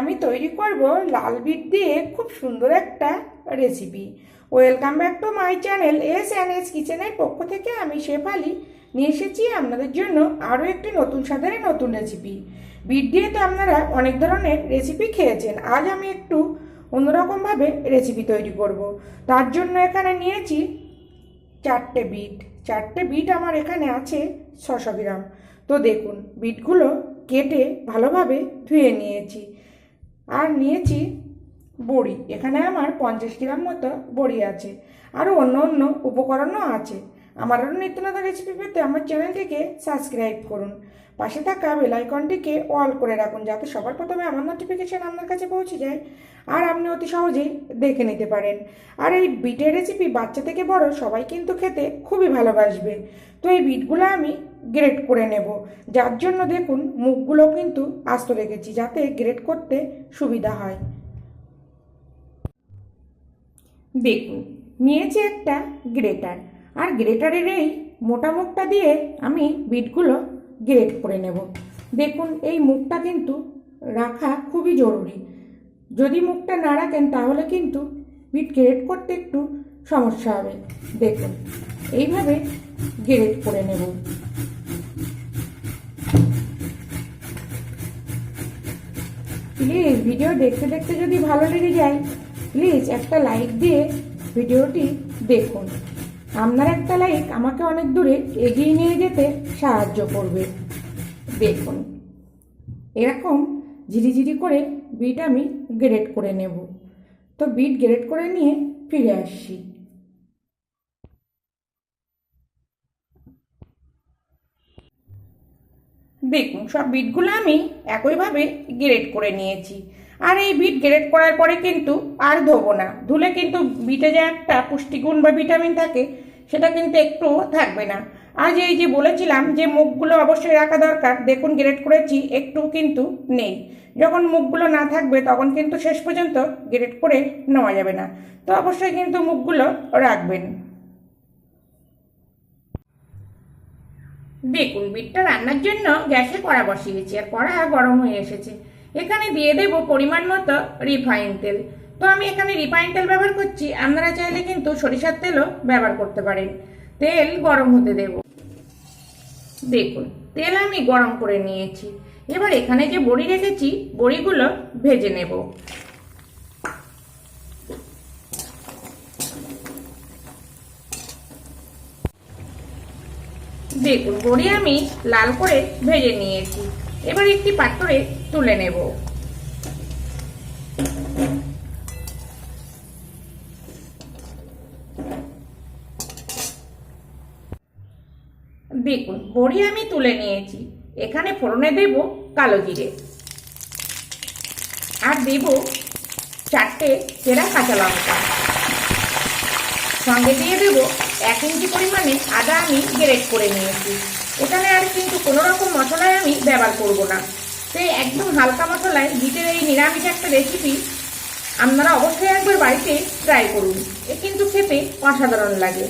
আমি তৈরি করব লাল বিট দিয়ে খুব সুন্দর একটা recipe welcome back to my channel S and S কিচেনের পক্ষ থেকে আমি শেফালি নিয়ে এসেছি আপনাদের জন্য আরও একটি নতুন স্বাদের নতুন রেসিপি বিট দিয়ে তো আপনারা অনেক ধরনের রেসিপি খেয়েছেন, আজ আমি একটু অন্যরকমভাবে রেসিপি তৈরি করব। তার জন্য এখানে নিয়েছি চারটে বিট। চারটে বিট আমার এখানে আছে ছশো গ্রাম। তো দেখুন, বিটগুলো কেটে ভালোভাবে ধুয়ে নিয়েছি। আর নিয়েছি বড়ি। এখানে আমার পঞ্চাশ গ্রাম মতো বড়ি আছে। আরও অন্য অন্য উপকরণও আছে। আমার আরও নিত্য রেসিপি পেতে আমার চ্যানেলটিকে সাবস্ক্রাইব করুন। পাশে থাকা বেলাইকনটিকে অল করে রাখুন যাতে সবার প্রথমে আমার নোটিফিকেশান আপনার কাছে পৌঁছে যায় আর আপনি অতি সহজেই দেখে নিতে পারেন। আর এই বিটের রেসিপি বাচ্চা থেকে বড় সবাই কিন্তু খেতে খুবই ভালোবাসবে। তো এই বিটগুলো আমি গ্রেট করে নেব। যার জন্য দেখুন, মুখগুলো কিন্তু আস্ত রেখেছি, যাতে গ্রেট করতে সুবিধা হয়। দেখুন, নিয়েছি একটা গ্রেটার আর গ্রেটারের এই মোটা মুখটা দিয়ে আমি বিটগুলো গ্রেট করে নেব। দেখুন, এই মুখটা কিন্তু রাখা খুবই জরুরি। যদি মুখটা না রাখেন, তাহলে কিন্তু বিট গ্রেট করতে একটু সমস্যা হবে। দেখুন, এইভাবে গ্রেট করে নেব প্লিজ ভিডিও দেখতে দেখতে যদি ভালো লেগে যায় প্লিজ একটা লাইক দিয়ে ভিডিওটি দেখুন। আপনার একটা লাইক আমাকে অনেক দূরে এগিয়ে নিয়ে যেতে সাহায্য করবে। দেখুন। এরকম ঝিরিঝিরি করে বিট আমি গ্রেড করে নেব। তো বিট গ্রেড করে নিয়ে ফিরে আসছি। দেখুন, সব বিটগুলো আমি একইভাবে গ্রেড করে নিয়েছি। আর এই বিট গ্রেড করার পরে কিন্তু আর ধোবো না। ধুলে কিন্তু বিটে যে একটা পুষ্টিগুণ বা ভিটামিন থাকে, সেটা কিন্তু একটু থাকবে না। আজ এই যে বলেছিলাম যে মুখগুলো অবশ্যই রাখা দরকার, দেখুন গ্রেড করেছি, একটু কিন্তু নেই। যখন মুখগুলো না থাকবে, তখন কিন্তু শেষ পর্যন্ত গ্রেড করে নেওয়া যাবে না। তো অবশ্যই কিন্তু মুখগুলো রাখবেন। দেখুন, বিটটা রান্নার জন্য গ্যাসে কড়া বসিয়েছি আর কড়া গরম হয়ে এসেছে। এখানে দিয়ে দেব পরিমাণ মতো রিফাইন তেল। তো আমি এখানে রিফাইন তেল ব্যবহার করছি, আপনারা চাইলে কিন্তু সরিষার তেলও ব্যবহার করতে পারেন। তেল গরম হতে দেব। দেখুন, তেল আমি গরম করে নিয়েছি। এবার এখানে যে বড়ি রেখেছি, বড়িগুলো ভেজে নেব। দেখুন বড়ি আমি লাল করে ভেজে নিয়েছি। এবার একটি পাত্রে তুলে নেব। দেখুন বড়ি আমি তুলে নিয়েছি। এখানে ফোড়নে দেব কালো জিরে। আর দেব চারটে চেরা কাঁচা লঙ্কা। সঙ্গে দিয়ে দেবো এক ইঞ্চি পরিমাণে আদা আমি গ্রেট করে নিয়েছি। এখানে আর কিন্তু কোনো রকম মশলায় আমি ব্যবহার করব না। তো একদম হালকা মশলায় বিটের এই নিরামিষ একটা রেসিপি আপনারা অবশ্যই একবার বাড়িতে ট্রাই করুন। এ কিন্তু খেতে অসাধারণ লাগে।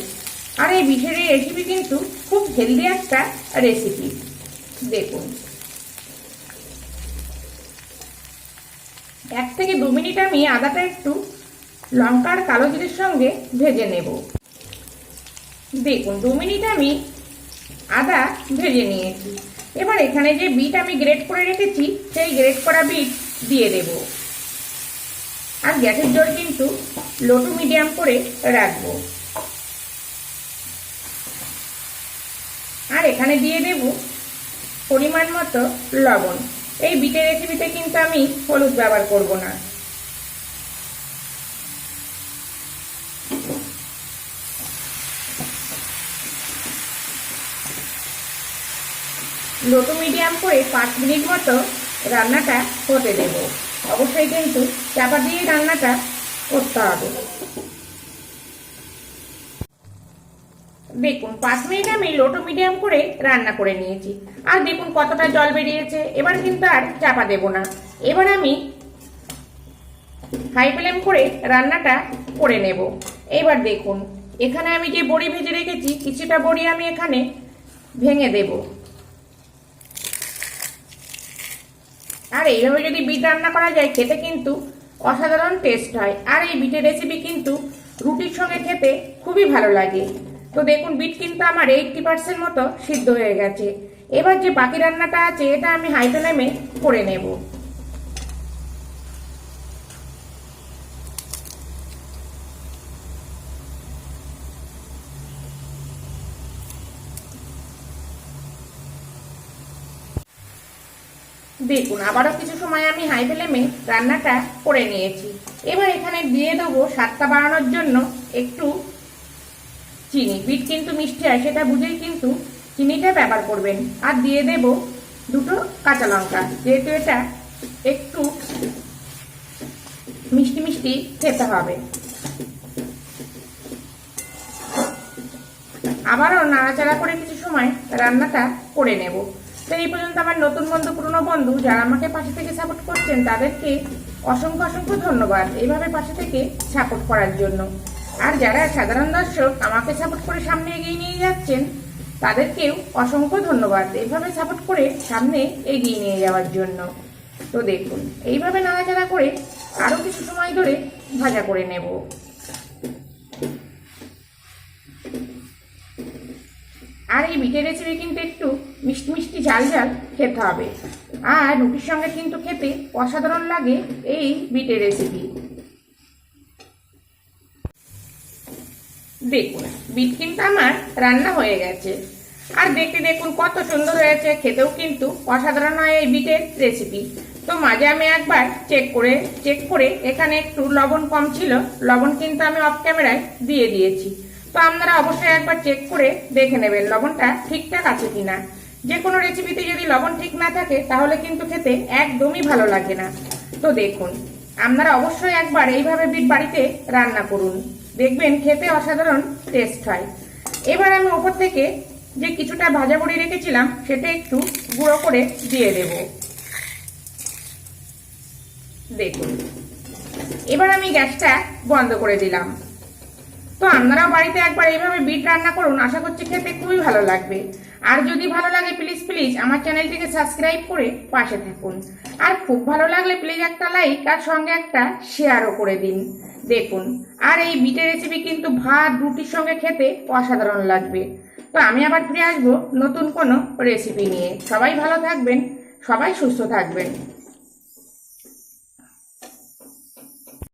আর এই বিটের এই রেসিপি কিন্তু খুব হেলদি একটা রেসিপি দেখুন। এক থেকে দু মিনিট আমি আদাটা একটু লঙ্কার কালো জিরের সঙ্গে ভেজে নেব। দেখুন, দু মিনিট আমি আদা ভেজে নিয়েছি। এবার এখানে যে বিট আমি গ্রেট করে রেখেছি, সেই গ্রেট করা বিট দিয়ে দেব। আর গ্যাসের জল কিন্তু লো টু মিডিয়াম করে রাখব। আর এখানে দিয়ে দেব পরিমাণ মতো লবণ। এই বিটের রেসিপিতে কিন্তু আমি হলুদ ব্যবহার করব না। লো টু মিডিয়াম করে পাঁচ মিনিট মতো রান্নাটা হতে দেব। অবশ্যই কিন্তু চাপা দিয়ে রান্নাটা করতে হবে। দেখুন, পাঁচ মিনিট আমি লো টু মিডিয়াম করে রান্না করে নিয়েছি। আর দেখুন কতটা জল বেরিয়েছে। এবার কিন্তু আর চাপা দেব না। এবার আমি হাই ফ্লেম করে রান্নাটা করে নেব। এবার দেখুন, এখানে আমি যে বড়ি ভেজে রেখেছি, কিছুটা বড়ি আমি এখানে ভেঙে দেবো। আর এইভাবে যদি বিট রান্না করা যায়, খেতে কিন্তু অসাধারণ টেস্ট হয়। আর এই বিটের রেসিপি কিন্তু রুটির সঙ্গে খেতে খুবই ভালো লাগে। তো দেখুন, বিট কিন্তু আমার এইটটি পার্সেন্ট মতো সিদ্ধ হয়ে গেছে। এবার যে বাকি রান্নাটা আছে, এটা আমি হাই করে নেব। দেখুন, আবারও কিছু সময় আমি হাই ফ্লেমে রান্নাটা করে নিয়েছি। এবার এখানে দিয়ে দেবো স্বাদটা বাড়ানোর জন্য একটু চিনি। বিট কিন্তু মিষ্টি হয়, সেটা বুঝেই কিন্তু চিনিটা ব্যবহার করবেন। আর দিয়ে দেব দুটো কাঁচা লঙ্কা, যেহেতু এটা একটু মিষ্টি মিষ্টি খেতে হবে। আবারও নাড়াচাড়া করে কিছু সময় রান্নাটা করে নেব। তো এই পর্যন্ত আমার নতুন বন্ধু, পুরনো বন্ধু যারা আমাকে পাশে থেকে সাপোর্ট করছেন, তাদেরকে অসংখ্য অসংখ্য ধন্যবাদ এইভাবে পাশে থেকে সাপোর্ট করার জন্য। আর যারা সাধারণ দর্শক আমাকে সাপোর্ট করে সামনে এগিয়ে নিয়ে যাচ্ছেন, তাদেরকেও অসংখ্য ধন্যবাদ এইভাবে সাপোর্ট করে সামনে এগিয়ে নিয়ে যাওয়ার জন্য। তো দেখুন, এইভাবে নাড়াচাড়া করে আরও কিছু সময় ধরে ভাজা করে নেব। আর এই বিটের রেসিপি কিন্তু একটু মিষ্টি মিষ্টি ঝাল ঝাল খেতে হবে। আর রুটির সঙ্গে কিন্তু খেতে অসাধারণ লাগে এই বিটের রেসিপি। দেখুন, বিট কিন্তু আমার রান্না হয়ে গেছে। আর দেখতে দেখুন কত সুন্দর হয়েছে, খেতেও কিন্তু অসাধারণ হয় এই বিটের রেসিপি। তো মাঝে আমি একবার চেক করে চেক করে এখানে একটু লবণ কম ছিল, লবণ কিন্তু আমি অফ ক্যামেরায় দিয়ে দিয়েছি। তো আপনারা অবশ্যই একবার চেক করে দেখে নেবেন লবণটা ঠিকঠাক আছে কিনা। যে কোনো রেসিপিতে যদি লবণ ঠিক না থাকে, তাহলে কিন্তু খেতে একদমই ভালো লাগে না। তো দেখুন, আপনারা অবশ্যই একবার এইভাবে বিট বাড়িতে রান্না করুন। দেখবেন খেতে অসাধারণ টেস্ট হয়। এবার আমি ওপর থেকে যে কিছুটা ভাজা বড়ি রেখেছিলাম, সেটা একটু গুঁড়ো করে দিয়ে দেব। দেখুন, এবার আমি গ্যাসটা বন্ধ করে দিলাম। তো আপনারাও বাড়িতে একবার এইভাবে বিট রান্না করুন, আশা করছি খেতে খুবই ভালো লাগবে। আর যদি ভালো লাগে প্লিজ প্লিজ আমার চ্যানেলটিকে সাবস্ক্রাইব করে পাশে থাকুন। আর খুব ভালো লাগলে প্লিজ একটা লাইক আর সঙ্গে একটা শেয়ারও করে দিন। দেখুন, আর এই বিটের রেসিপি কিন্তু ভাত, রুটির সঙ্গে খেতে অসাধারণ লাগবে। তো আমি আবার ফিরে আসব নতুন কোনো রেসিপি নিয়ে। সবাই ভালো থাকবেন, সবাই সুস্থ থাকবেন।